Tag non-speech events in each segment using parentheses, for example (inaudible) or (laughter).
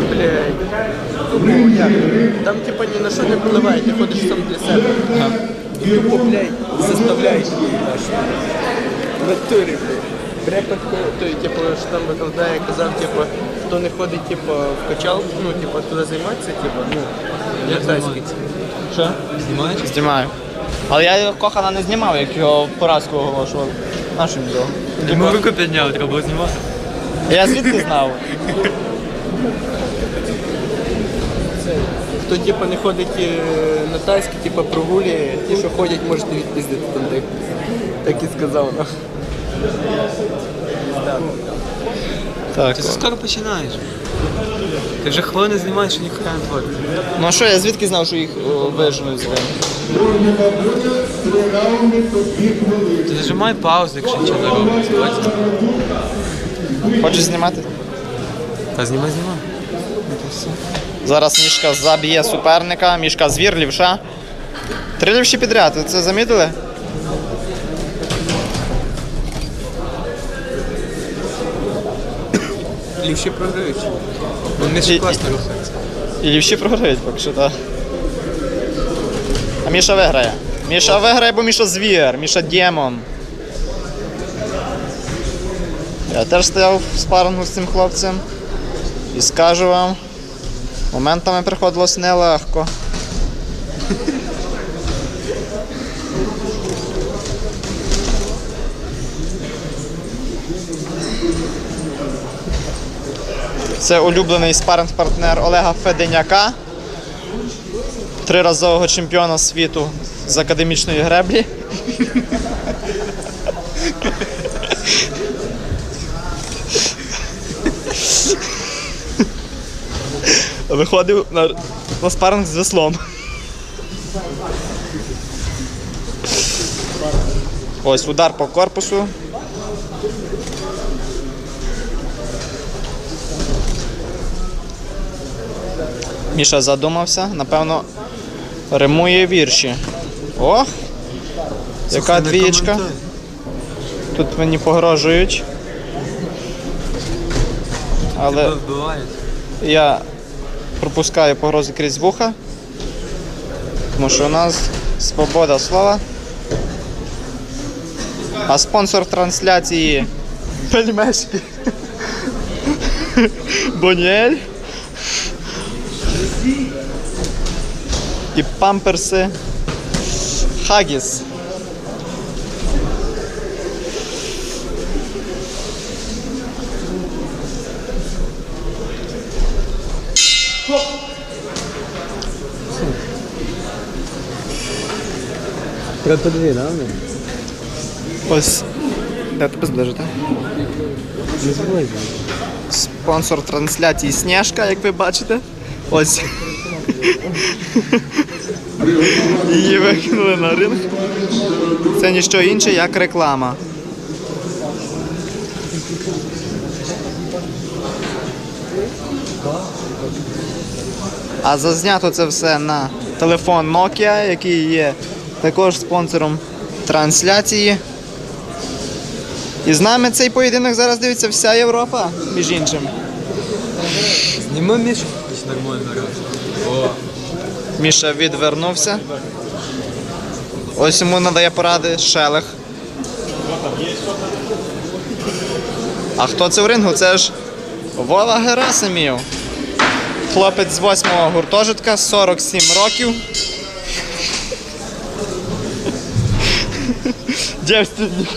типу, блядь, там типу ні на що не впливає, ти ходиш сам для себе. Тупо, блядь, заставляєш її аж. В натурі, блядь. Брепет, той, типу, що там викладає, казав, типу, хто не ходить, типу, в качалку, ну, типу, туди займатися, типу, ну, я тайський. Що? Знімаєш? Знімаю. Але я кохана не знімав, як його поразку оголошував. Нашим відео. Йому руку підняв, треба було знімати. Я звідки знав? (laughs) Хто типу, не ходить е, на тайські, типу, прогулює, ті, що ходять, можете відпіздити там так. Так і сказав. ну. Так. Ти це скоро починаєш. Ти вже хвилини знімаєш і ніхуя не твориш. Ну а що, я звідки знав, що їх о, виженуть з? Ти зажимай паузу, якщо нічого не. Бачиш? Хочеш знімати? Та знімай, знімай. Зараз мішка заб'є суперника, мішка звір, лівша. Три лівші підряд, ви це замітили? Лівші програють. Ну, І- ще класно рухається. І лівші програють поки що, так. А Міша виграє. Міша виграє, бо Міша звір, Міша демон. Я теж стояв в спарингу з цим хлопцем. І скажу вам, моментами приходилось нелегко. Це улюблений спаринг-партнер Олега Феденяка, триразового чемпіона світу з академічної греблі. Виходив на, на спаринг з веслом. Ось удар по корпусу. Міша задумався, напевно, римує вірші. Ох! Яка двієчка. Тут мені погрожують. Але я пропускаю погрози крізь вуха. Тому що у нас свобода слова. А спонсор трансляції (laughs) пельмешки. Бонєль. І памперси. Хагіс. Подиві, да? Ось. Де тебе зближити? Не забувай. Спонсор трансляції Сніжка, як ви бачите. Ось. Її викинули на ринг. Це ніщо інше, як реклама. А зазнято це все на телефон Nokia, який є також спонсором трансляції. І з нами цей поєдинок зараз дивиться вся Європа, між іншим. Зніми Мішу, Міша відвернувся. Ось йому надає поради Шелех. А хто це в рингу? Це ж Вова Герасимів. Хлопець з 8-го гуртожитка, 47 років. Дівственник.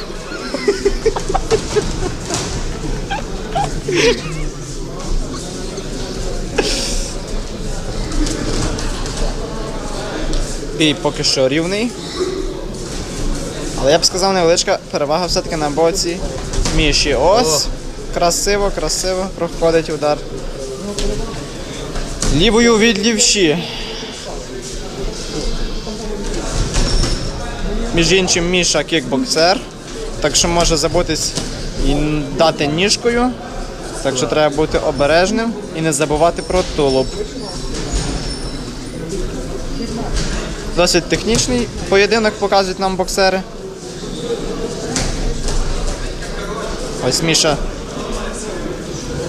Бій поки що рівний. Але я б сказав, невеличка перевага все-таки на боці Міші. Ось. Красиво, красиво проходить удар. Лівою від лівші. Між іншим, Міша кікбоксер. Так що може забутись і дати ніжкою. Так що треба бути обережним і не забувати про тулуб. Досить технічний поєдинок показують нам боксери. Ось Міша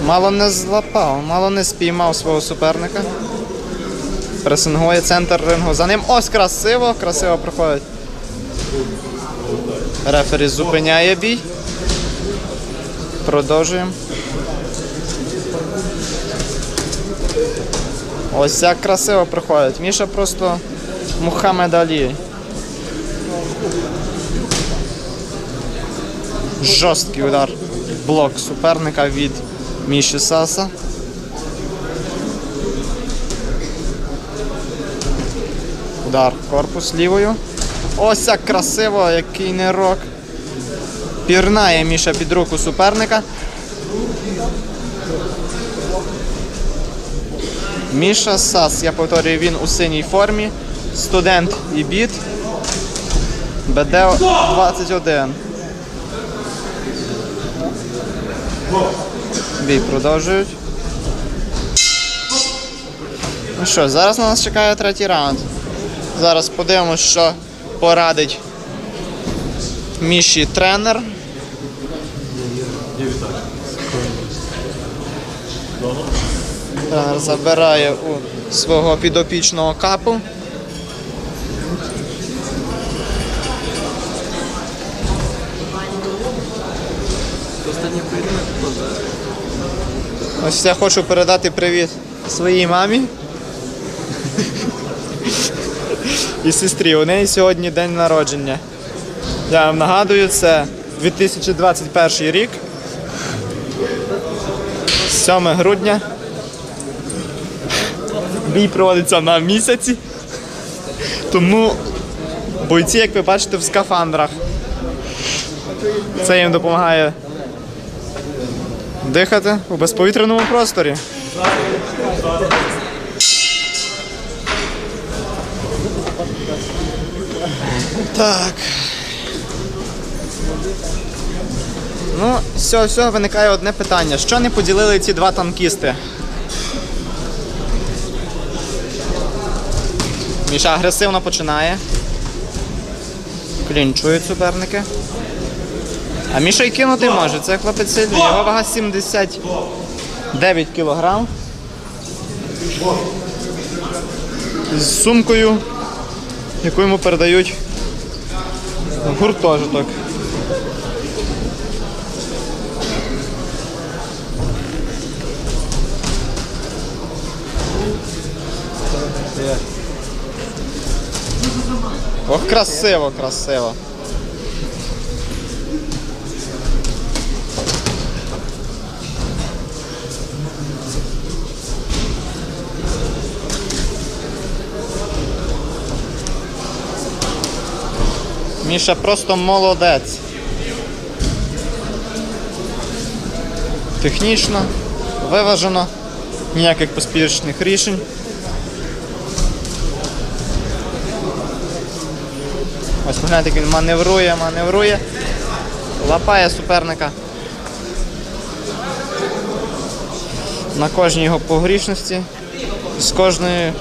Мало не злапав, мало не спіймав свого суперника. Пресингує центр рингу. За ним ось красиво, красиво проходить. Рефері зупиняє бій. Продовжуємо. Ось як красиво проходить. Міша просто Мухаммед Алі. Жорсткий удар. Блок суперника від Міші Саса. Удар корпус лівою. Ось як красиво, який нерок. Пірнає Міша під руку суперника. Міша Сас, я повторюю, він у синій формі. Студент і біт. БД 21. Бій продовжують. Ну що, зараз на нас чекає третій раунд. Зараз подивимось, що порадить Міші тренер. Тренер забирає у свого підопічного капу. Ось я хочу передати привіт своїй мамі. І сестрі. У неї сьогодні день народження. Я вам нагадую, це 2021 рік. 7 грудня. Бій проводиться на місяці. Тому бойці, як ви бачите, в скафандрах. Це їм допомагає дихати у безповітряному просторі. Так. Ну, з цього всього виникає одне питання. Що не поділили ці два танкісти? Міша агресивно починає. Клінчують суперники. А Міша й кинути може, це хлопець сильний. Його вага 79 кілограм. З сумкою, яку йому передають гуртожиток. Ох, красиво, красиво. Міша просто молодець. Технічно, виважено, ніяких поспішних рішень. Ось погляньте, як він маневрує, маневрує, лапає суперника. На кожній його погрішності. З кожної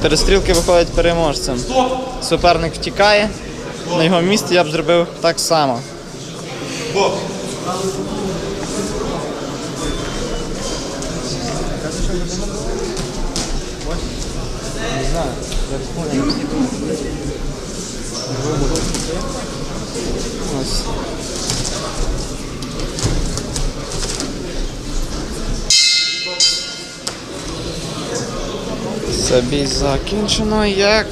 перестрілки виходить переможцем. Суперник втікає. На його місці я б зробив так само. Бій закінчено. Як?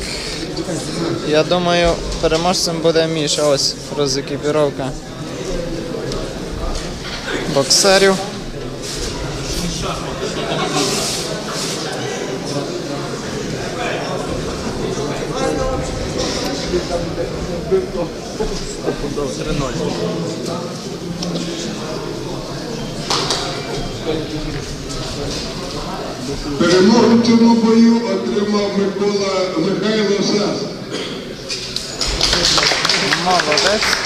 Я думаю, переможцем буде Міша. Ось розекіпіровка боксерів. Перемогу в цьому бою отримав Микола Михайло Сас. Молодець.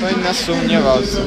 Той не сумнівався.